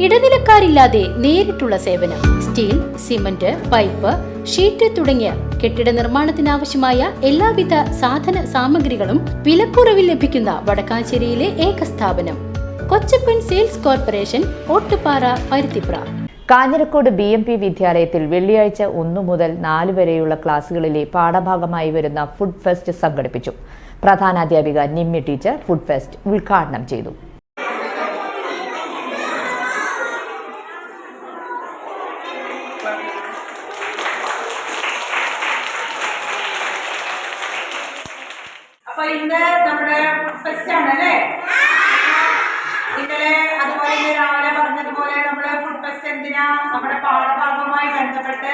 ഇടനിലക്കാരില്ലാതെ നേരിട്ടുള്ള സേവനം steel cement pipe sheet തുടങ്ങിയ കെട്ടിട നിർമ്മാണത്തിനാവശ്യമായ എല്ലാവിധ സാധന സാമഗ്രികളും വിലക്കുറവിൽ ലഭിക്കുന്ന വടക്കാഞ്ചേരിയിലെ ഏക സ്ഥാപനം Kochappan sales corporation Ottupara Paruthipra. Kanjirakode B M P വിദ്യാലയത്തിൽ വെള്ളിയാഴ്ച ഒന്നു മുതൽ നാല് വരെയുള്ള ക്ലാസുകളിലെ പാഠഭാഗമായി വരുന്ന ഫുഡ് ഫെസ്റ്റ് സംഘടിപ്പിച്ചു. പ്രധാനാധ്യാപിക നിമ്മി ടീച്ചർ ഫുഡ് ഫെസ്റ്റ് ഉദ്ഘാടനം ചെയ്തു. അപ്പൊ ഇന്ന് നമ്മുടെ ഫെസ്റ്റ് ആണ് അല്ലേ? ഇന്നലെ അതുപോലെ ഇന്ന് രാവിലെ പറഞ്ഞതുപോലെ നമ്മുടെ ഫുഡ് ഫെസ്റ്റ് എന്തിനാ? നമ്മുടെ പാഠഭാഗവുമായി ബന്ധപ്പെട്ട്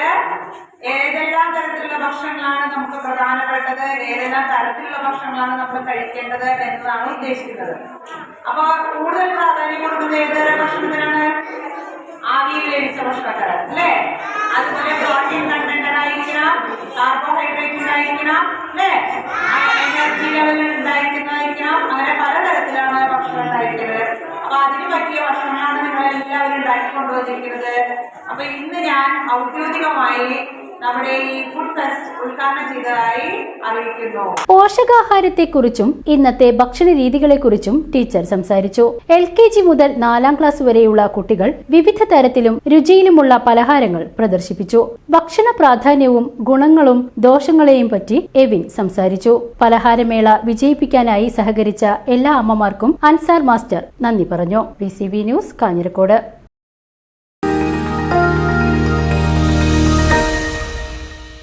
ഏതെല്ലാം തരത്തിലുള്ള ഭക്ഷണങ്ങളാണ് നമുക്ക് പ്രധാനപ്പെട്ടത്? ഏതെല്ലാം തരത്തിലുള്ള ഭക്ഷണങ്ങളാണ് നമ്മൾ കഴിക്കേണ്ടത് എന്നതാണ് ഉദ്ദേശിക്കുന്നത്. അപ്പൊ കൂടുതൽ പ്രാധാന്യം കൊടുക്കുന്നത് ഏതൊരു ഭക്ഷണത്തിനാണ്? ആവിയിൽ വേവിച്ച ഭക്ഷണക്കാർ അല്ലേ? അതുപോലെ പ്രോട്ടീൻ കണ്ടന്റ് ആയിരിക്കണം കാർബോഹൈഡ്രേറ്റ് ഉണ്ടായിരിക്കണം അല്ലേ? ഉണ്ടായിരിക്കുന്നത്. അപ്പൊ അതിന് പറ്റിയ ഭക്ഷണമാണ് നിങ്ങൾ എല്ലാവരും ഉണ്ടാക്കി കൊണ്ടുവന്നിരിക്കുന്നത്. അപ്പൊ ഇന്ന് ഞാൻ ഔദ്യോഗികമായി നമ്മുടെ ഈ അറിയിക്കുന്നു. പോഷകാഹാരത്തെക്കുറിച്ചും ഇന്നത്തെ ഭക്ഷണ രീതികളെക്കുറിച്ചും ടീച്ചർ സംസാരിച്ചു. എൽ കെ ജി മുതൽ നാലാം ക്ലാസ് വരെയുള്ള കുട്ടികൾ വിവിധ തരത്തിലും രുചിയിലുമുള്ള പലഹാരങ്ങൾ പ്രദർശിപ്പിച്ചു. ഭക്ഷണ പ്രാധാന്യവും ഗുണങ്ങളും ദോഷങ്ങളെയും പറ്റി എവിൻ സംസാരിച്ചു. പലഹാരമേള വിജയിപ്പിക്കാനായി സഹകരിച്ച എല്ലാ അമ്മമാർക്കും അൻസാർ മാസ്റ്റർ നന്ദി പറഞ്ഞു. B news Kanjirakode.